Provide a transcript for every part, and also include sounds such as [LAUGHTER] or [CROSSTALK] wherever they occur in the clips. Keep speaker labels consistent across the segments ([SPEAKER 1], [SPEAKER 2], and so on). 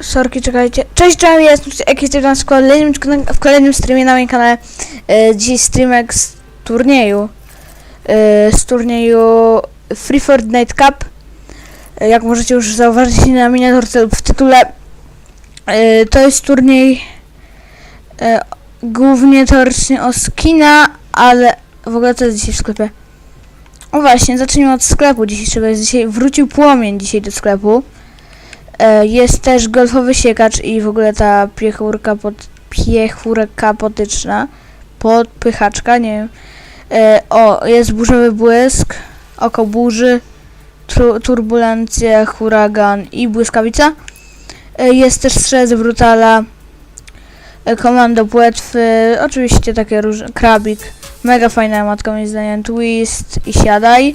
[SPEAKER 1] Sorki, czekajcie. Cześć, cześć, ja jestem tam w kolejnym, w kolejnym streamie na moim kanale. E, dzisiaj streamek z turnieju. E, z turnieju Free Fortnite Cup. E, jak możecie już zauważyć na miniaturce lub w tytule. E, to jest turniej e, głównie teoretycznie o skina, ale w ogóle to jest dzisiaj w sklepie. O właśnie, zacznijmy od sklepu dzisiejszego. Jest dzisiaj wrócił płomień dzisiaj do sklepu. E, Jest też golfowy siekacz i w ogóle ta piechurka pod, piechurka potyczna, podpychaczka, nie wiem. E, o, jest burzowy błysk, oko burzy, tru, turbulencja, huragan i błyskawica. E, jest też strzelec brutala, komando płetwy, oczywiście takie różne, krabik, mega fajna matka moim zdaniem, twist i siadaj.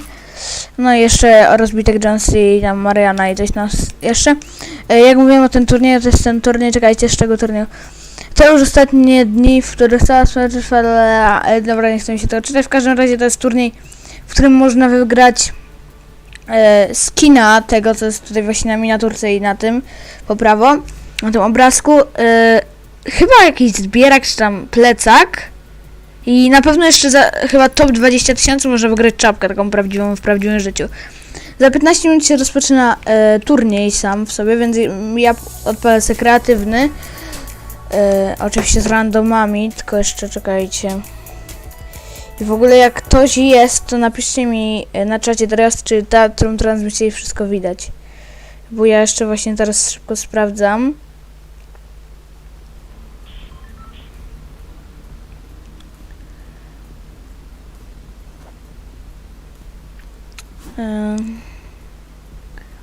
[SPEAKER 1] No i jeszcze rozbitek Jones i tam Mariana i coś nas jeszcze. E, Jak mówiłem o tym turnieju, to jest ten turniej, czekajcie, z czego turnieju. To już ostatnie dni, w których cała sprawa trwa, ale dobra, nie chcę mi się tego czytać. W każdym razie to jest turniej, w którym można wygrać e, skina tego, co jest tutaj właśnie na miniaturce i na tym, po prawo, na tym obrazku. E, chyba jakiś zbierak, czy tam plecak. I na pewno jeszcze za chyba top 20 tysięcy można wygrać czapkę taką prawdziwą w prawdziwym życiu. Za 15 minut się rozpoczyna e, turniej sam w sobie, więc ja odpalę sobie kreatywny. E, oczywiście z randomami, tylko jeszcze czekajcie. I w ogóle jak ktoś jest, to napiszcie mi e, na czacie teraz, czy ta, którą transmisję wszystko widać. Bo ja jeszcze właśnie teraz szybko sprawdzam. Ym.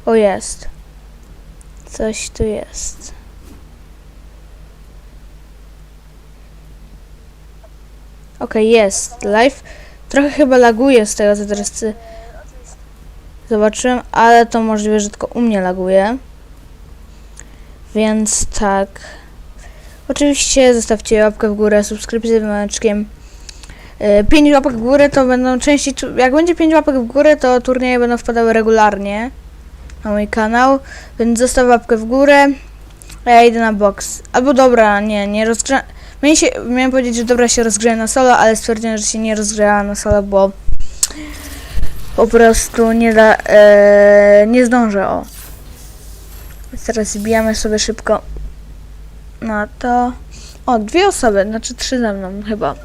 [SPEAKER 1] O jest. Coś tu jest. Okej, jest. Live. Trochę chyba laguje z tego, co teraz zobaczyłem, ale to możliwe, że tylko u mnie laguje. Więc tak. Oczywiście zostawcie łapkę w górę, subskrypcję z dzwoneczkiem. 5 łapek w górę to będą częściej, jak będzie 5 łapek w górę, to turnieje będą wpadały regularnie na mój kanał, więc zostaw łapkę w górę, a ja idę na box. Albo dobra, nie, nie rozgrze... Miałem, miałem powiedzieć, że dobra się rozgrzeje na solo, ale stwierdziłem, że się nie rozgrzała na solo, bo po prostu nie da, e, nie zdążę, o. Więc teraz zbijamy sobie szybko na to. O, dwie osoby, znaczy trzy ze mną chyba.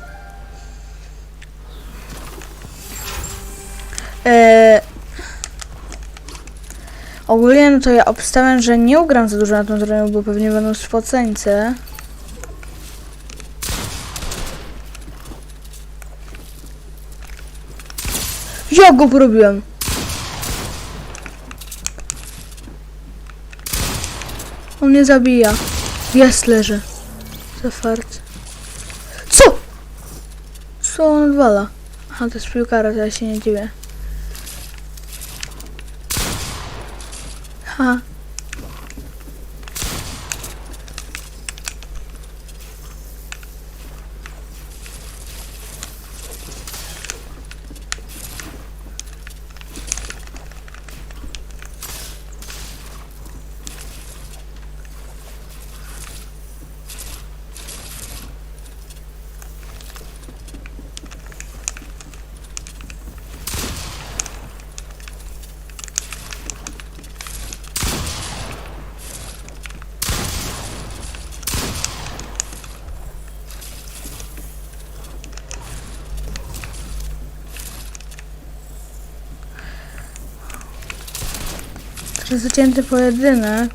[SPEAKER 1] E, ogólnie no to ja obstawiam, że nie ugram za dużo na tym turnieju, bo pewnie będą spoceńce. Ja go porobiłem! On mnie zabija. Jest, leży. Za fart. Co? Co on odwala? Aha, to jest piłkara, to ja się nie dziwię. 啊 zacięty pojedynek.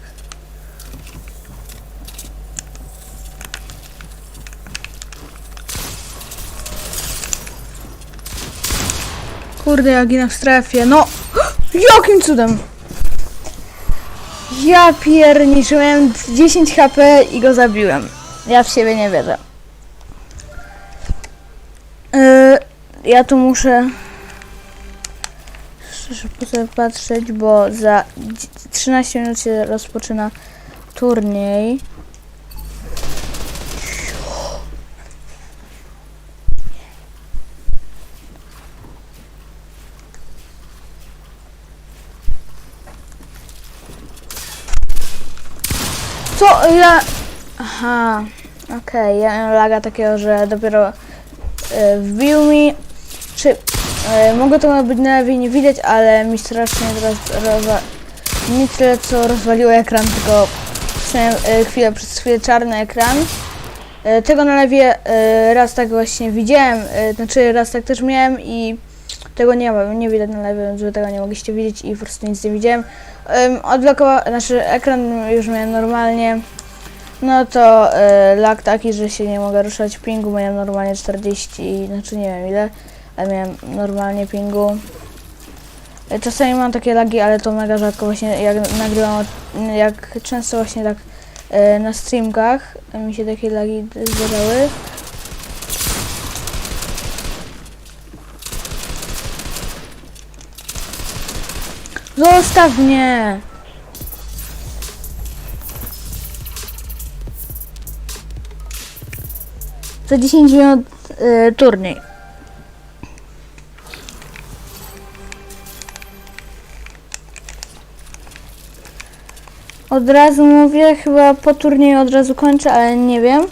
[SPEAKER 1] Kurde, ja ginę w strefie. No! [GASPS] Jakim cudem? Ja pierniczę, miałem 10 HP i go zabiłem. Ja w siebie nie wierzę. Yy, ja tu muszę szybko sobie patrzeć, bo za dzi- 13 minut się rozpoczyna turniej. Co? Ja... Aha. Okej, ja miałem laga takiego, że dopiero e, wbił mi. Czy... E, mogło to być na lewie nie widać, ale mi strasznie teraz rozwa... Nie tyle co rozwaliło ekran, tylko e, chwilę, przez chwilę czarny ekran. E, tego na lewie raz tak właśnie widziałem, znaczy raz tak też miałem i tego nie ma, nie widać na lewie, więc tego nie mogliście widzieć i po prostu nic nie widziałem. Um, odblokował, znaczy ekran już miałem normalnie, no to lag taki, że się nie mogę ruszać pingu, miałem normalnie 40, znaczy nie wiem ile, ale miałem normalnie pingu. E, Czasami mam takie lagi, ale to mega rzadko właśnie jak nagrywam, jak często właśnie tak e, na streamkach mi się takie lagi zdarzały. Zostaw mnie! Za 10 minut y, turniej. Od razu mówię, chyba po turnieju od razu kończę, ale nie wiem.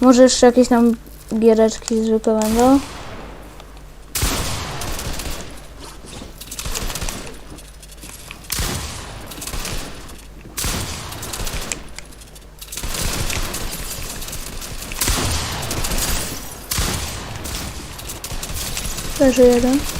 [SPEAKER 1] Może jeszcze jakieś tam giereczki zwykłe będą. Leży jeden.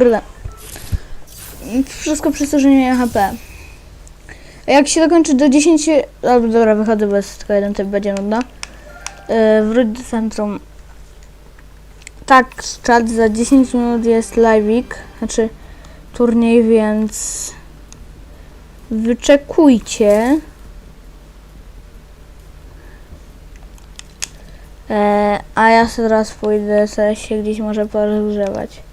[SPEAKER 1] Kurde. Wszystko przez to, że nie HP. Jak się dokończy do 10... Albo dobra, wychodzę bez tylko jeden typ będzie nudno. Yy, wróć do centrum. Tak, czat za 10 minut jest live'ik, znaczy turniej, więc wyczekujcie. E, a ja sobie teraz pójdę sobie się gdzieś może porozgrzewać.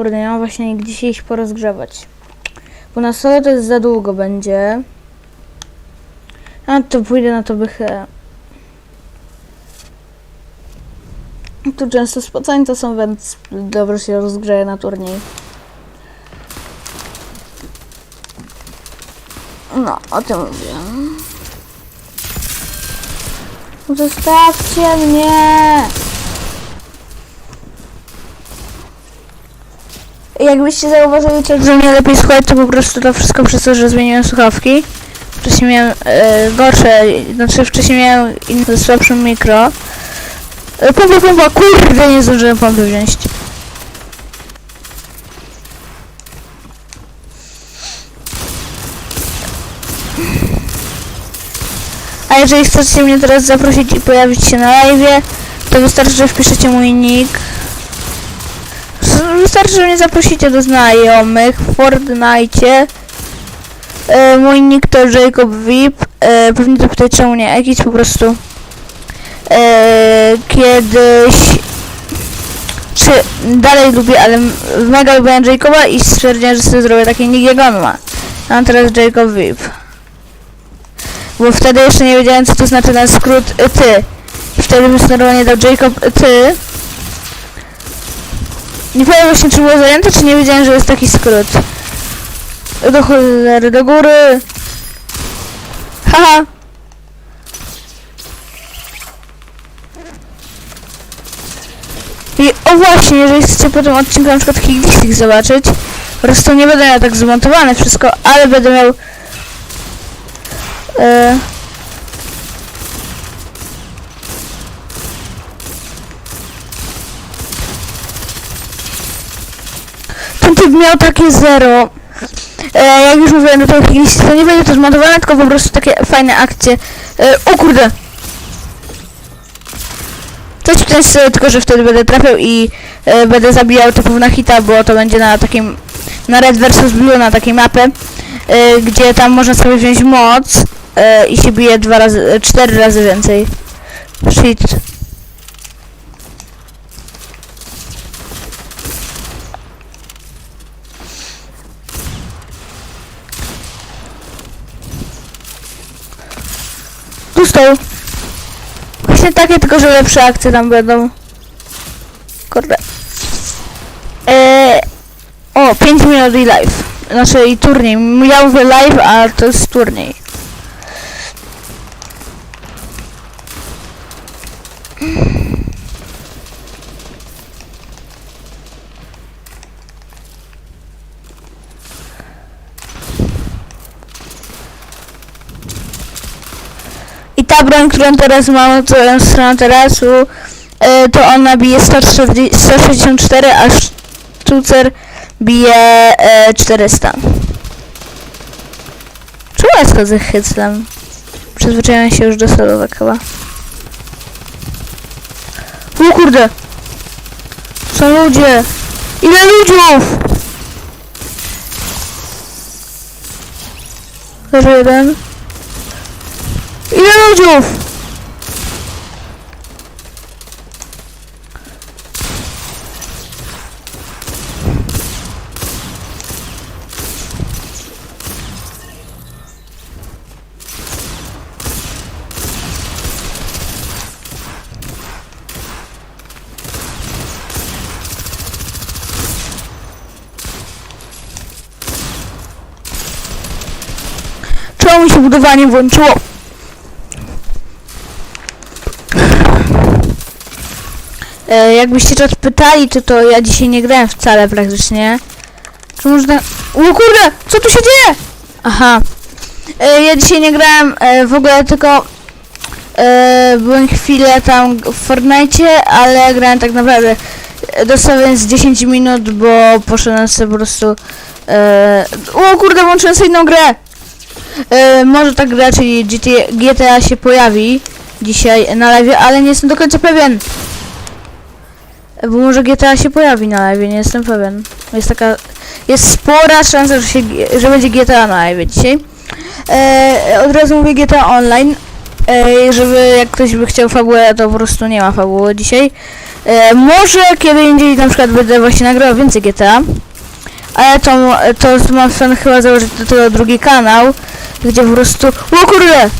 [SPEAKER 1] Kurde, nie mam właśnie gdzie się iść porozgrzewać. Bo na solo to jest za długo będzie. A to pójdę na to bychę. Tu często to są, więc dobrze się rozgrzeje na turniej. No, o tym mówię. Zostawcie mnie! Jakbyście zauważyli, to, że mnie lepiej słuchać, to po prostu to wszystko przez to, że zmieniłem słuchawki. Wcześniej miałem e, gorsze, znaczy wcześniej miałem inne ze słabszym mikro. E, pompa, kurde, nie zdążyłem pompy wziąć. A jeżeli chcecie mnie teraz zaprosić i pojawić się na live, to wystarczy, że wpiszecie mój nick. Wystarczy, że mnie zaprosicie do znajomych w Fortnite. E, mój nick to Jacob VIP. E, pewnie zapytaj czemu nie jakiś po prostu. E, kiedyś czy dalej lubię, ale mega lubiłem Jacoba i stwierdziłem, że sobie zrobię taki nick jak on ma. Mam teraz Jacob VIP. Bo wtedy jeszcze nie wiedziałem co to znaczy ten skrót y, ty. Wtedy mi normalnie dał Jacob y, ty. Nie powiem właśnie czy było zajęte, czy nie wiedziałem, że jest taki skrót. Do cholery, do góry. Haha. I o właśnie, jeżeli chcecie po tym odcinku na przykład Higgsich zobaczyć, po prostu nie będę miał tak zmontowane wszystko, ale będę miał e, typ miał takie zero. E, jak już mówiłem, to, to nie będzie to zmontowane, tylko po prostu takie fajne akcje. E, o kurde! W ten styl, tylko że wtedy będę trafiał i e, będę zabijał typów na hita, bo to będzie na takim, na Red vs Blue, na takiej mapie, e, gdzie tam można sobie wziąć moc e, i się bije dwa razy, e, cztery razy więcej. Shit. Stał. Właśnie takie, tylko że lepsze akcje tam będą. Kurde. Eee, o, 5 minut i live. Znaczy i turniej. Ja mówię live, a to jest turniej. Ta broń, którą teraz mam, to jest strona terasu, e, to ona bije 140, 164, a sztucer bije e, 400. Czemu ja schodzę hyclem? Przyzwyczaiłem się już do solówek chyba. O kurde! Są ludzie! Ile ludziów! Leży jeden. Ile ludziów? Czemu mi się budowanie włączyło? E, jakbyście czas pytali, to to ja dzisiaj nie grałem wcale praktycznie. Czy można... O kurde! Co tu się dzieje? Aha. E, ja dzisiaj nie grałem e, w ogóle tylko... E, byłem chwilę tam w Fortnite, ale grałem tak naprawdę e, dosłownie z 10 minut, bo poszedłem sobie po prostu... E, o kurde, włączyłem sobie inną grę! E, może ta gra, czyli GTA, GTA się pojawi dzisiaj na live, ale nie jestem do końca pewien. Bo może GTA się pojawi na live, nie jestem pewien. Jest taka... Jest spora szansa, że, się, że będzie GTA na live dzisiaj. E, od razu mówię GTA Online. E, żeby jak ktoś by chciał fabułę, to po prostu nie ma fabuły dzisiaj. E, może kiedy indziej na przykład będę właśnie nagrywał więcej GTA. Ale to, to mam plan chyba założyć do tego drugi kanał, gdzie po prostu... O kurde!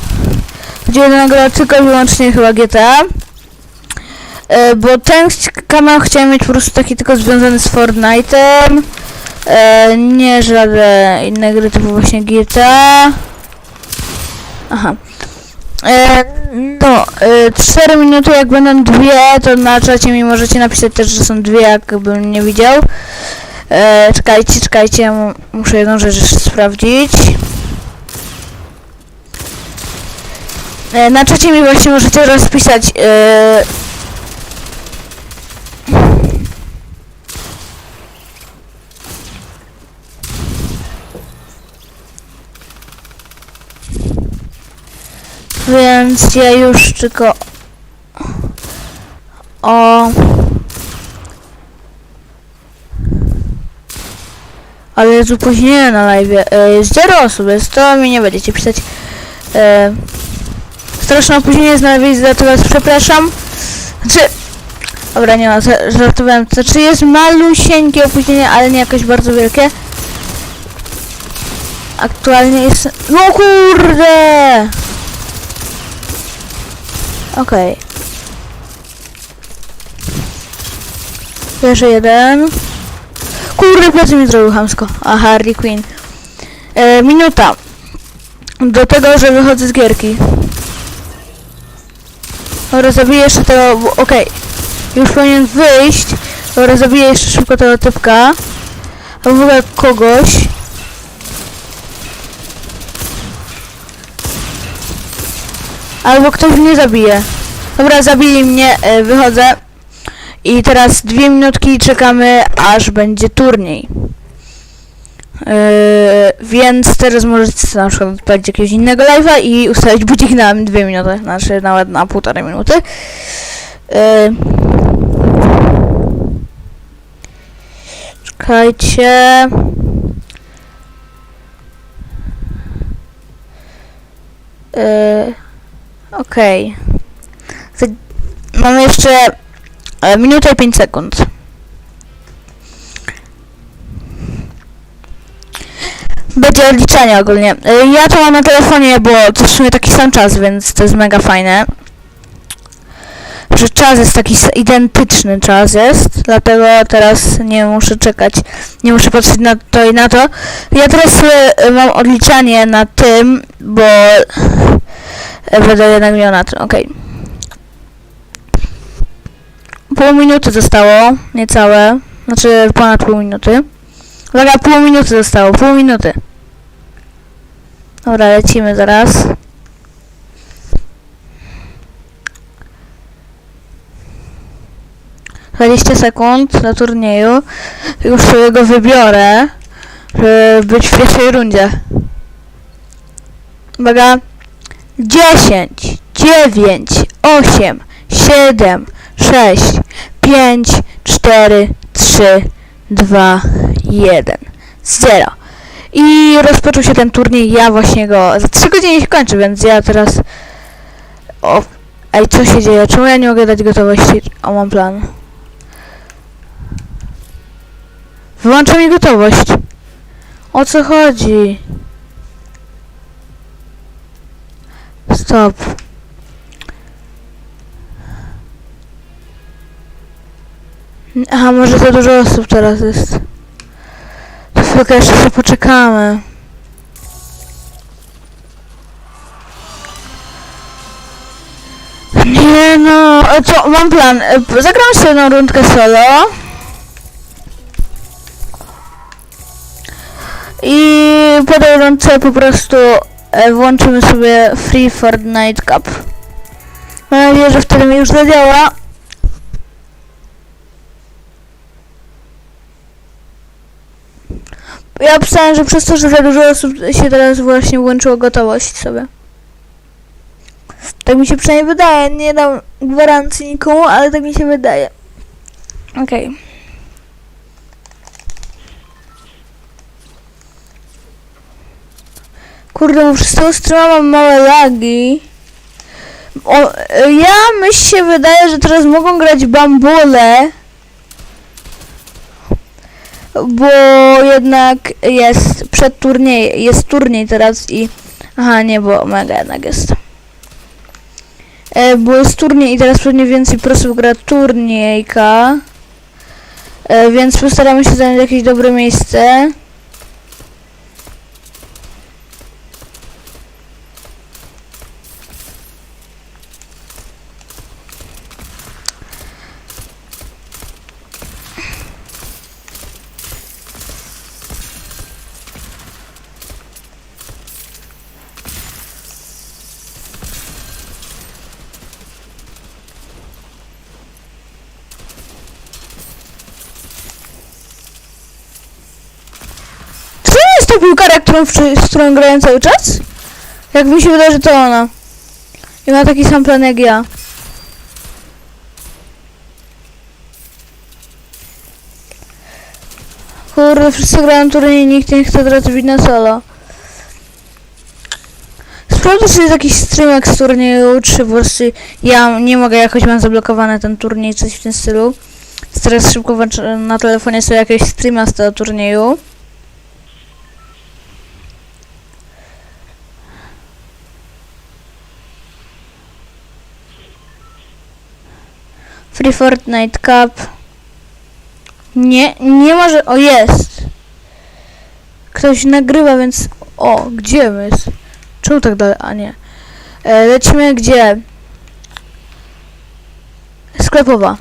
[SPEAKER 1] Gdzie będę nagrywał tylko i wyłącznie chyba GTA. E, bo ten kanał chciałem mieć po prostu taki tylko związany z Fortnite'em. E, nie żadne inne gry typu właśnie GTA. Aha. E, no, e, 4 minuty jak będą dwie, to na czacie mi możecie napisać też, że są dwie, jakbym nie widział. E, czekajcie, czekajcie, muszę jedną rzecz sprawdzić. Na czacie mi właśnie możecie rozpisać Więc ja już tylko o ale jest opóźnienie na live. E, jest zero osób, więc to mi nie będziecie pisać. E, straszne opóźnienie jest na live, to was przepraszam. Znaczy, dobra, nie ma, za- żartowałem. Znaczy jest malusieńkie opóźnienie, ale nie jakoś bardzo wielkie. Aktualnie jest... No kurde! Okej. Jeszcze jeden. Kurde, plecy mi zrobił hamsko. A Harley Quinn. E, minuta. Do tego, że wychodzę z gierki. Dobra, zabiję jeszcze tego... Okej. Już powinien wyjść. Dobra, zabiję jeszcze szybko tego typka. A w ogóle kogoś. Albo ktoś mnie zabije. Dobra, zabili mnie, e, wychodzę. I teraz dwie minutki czekamy, aż będzie turniej. więc teraz możecie na przykład odpalić jakiegoś innego live'a i ustawić budzik na dwie minuty, znaczy nawet na półtorej minuty. Yy, czekajcie. Yy, Okej. Mamy jeszcze e, minutę i 5 sekund. Będzie odliczanie ogólnie. Y, Ja to mam na telefonie, bo to w sumie taki sam czas, więc to jest mega fajne. Że czas jest taki identyczny czas jest, dlatego teraz nie muszę czekać, nie muszę patrzeć na to i na to. Ja teraz y, mam odliczanie na tym, bo będę jednak miał na tym, okej. Pół minuty zostało, niecałe, znaczy ponad pół minuty. Uwaga, pół minuty zostało, pół minuty. Dobra, lecimy zaraz. Dwadzieścia sekund do turnieju. Już sobie go wybiorę, żeby być w pierwszej rundzie. Uwaga. 10, 9, 8, 7, 6, 5, 4, 3, 2, 1, 0. I rozpoczął się ten turniej, ja właśnie go... Za 3 godziny się kończy, więc ja teraz... O... Ej, co się dzieje? Czemu ja nie mogę dać gotowości? O, mam plan. Wyłącza mi gotowość. O co chodzi? Stop. Aha, może za dużo osób teraz jest. To chwilkę jeszcze sobie poczekamy. Nie no, co, mam plan. E, Zagram sobie jedną rundkę solo. I po tej po prostu włączymy sobie Free Fortnite Cup. Mam nadzieję, że wtedy mi już zadziała. Ja pisałem, że przez to, że za dużo osób się teraz właśnie włączyło gotowość sobie. Tak mi się przynajmniej wydaje. Nie dam gwarancji nikomu, ale tak mi się wydaje. Okej. Kurde, bo przez tego streama mam małe lagi. O, ja myśl się wydaje, że teraz mogą grać bambole. Bo jednak jest przed turniej, jest turniej teraz i... Aha, nie, bo mega jednak jest. E, bo jest turniej i teraz pewnie więcej prosów gra turniejka. E, więc postaramy się zająć jakieś dobre miejsce. Co jest to piłkarka, którą, z którą grają cały czas? Jak mi się wydaje, że to ona. I ma taki sam plan jak ja. Kurde, wszyscy grają turniej, nikt nie chce teraz bić na solo. Sprawdzę, czy jest jakiś streamek z turnieju, czy po prostu ja nie mogę, jakoś mam zablokowany ten turniej, coś w tym stylu. Teraz szybko na telefonie sobie jakiegoś streama z tego turnieju. Free Fortnite Cup. Nie, nie może. O, jest. Ktoś nagrywa, więc. O, gdzie my jest? Czemu tak dalej? A nie. E, lecimy gdzie? Sklepowa.